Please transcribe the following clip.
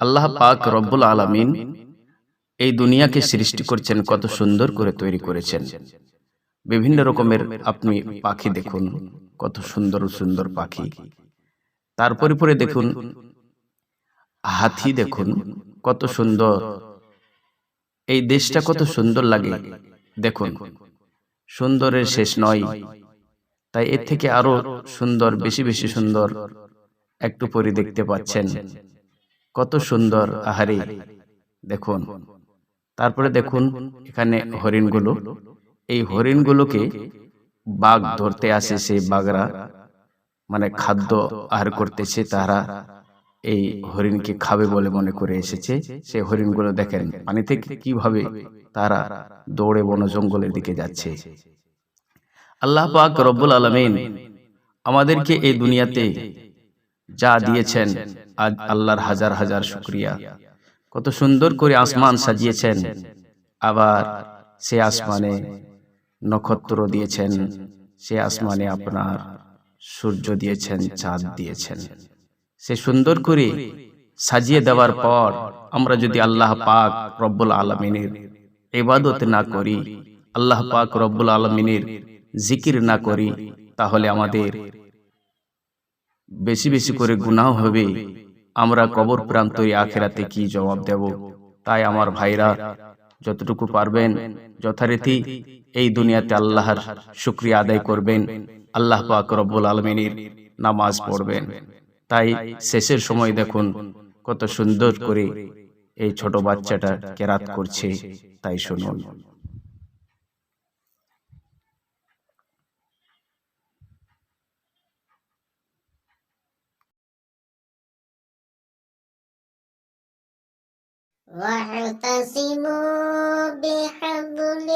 আল্লাহ পাক রব্বুল আলামিন এই দুনিয়াকে সৃষ্টি করছেন কত সুন্দর করে তৈরি করেছেন। বিভিন্ন রকমের আপনি পাখি দেখুন কত সুন্দর সুন্দর পাখি। তারপরে পরে দেখুন হাতি দেখুন কত সুন্দর। এই দেশটা কত সুন্দর লাগে দেখুন। সুন্দরের শেষ নয় তাই এর থেকে আরও সুন্দর বেশি বেশি সুন্দর একটু পরে দেখতে পাচ্ছেন। কত সুন্দর আহারে। দেখুন তারপরে দেখুন এখানে হরিণগুলো। এই হরিণগুলোকে বাঘ ধরতে আসে সেই বাঘরা মানে খাদ্য আহার করতেছে তারা। এই হরিণকে খাবে বলে মনে করে এসেছে সেই হরিণগুলো দেখেন। পানি থেকে কীভাবে তারা দৌড়ে বন জঙ্গলের দিকে যাচ্ছে। আল্লাহ পাক রব্বুল আলমিন আমাদেরকে এই দুনিয়াতে যা দিয়েছেন, আজ আল্লাহর হাজার হাজার শুক্রিয়া। কত সুন্দর করে আসমান সাজিয়েছেন, আবার সে আসমানে নক্ষত্র দিয়েছেন, সে আসমানে আপনার সূর্য দিয়েছেন, চাঁদ দিয়েছেন। সে সুন্দর করে সাজিয়ে দেওয়ার পর আমরা যদি আল্লাহ পাক রব্বুল আলমিনের এবাদত না করি, আল্লাহ পাক রব্বুল আলমিনের জিকির না করি, তাহলে আমাদের বেশি বেশি করে গুনাহ হবে। আমরা কবর প্রান্তরে আখেরাতে কি জবাব দেব? তাই আমার ভাইরা যতটুকু পারবেন যথারীতি এই দুনিয়াতে আল্লাহর শুক্রিয়া আদায় করবেন। আল্লাহ পাক রব্বুল আলমিনের নামাজ পড়বেন। তাই শেষের সময় দেখুন কত সুন্দর করে এই ছোট বাচ্চাটা কেরাত করছে। তাই শুনুন। واعتصموا بحبل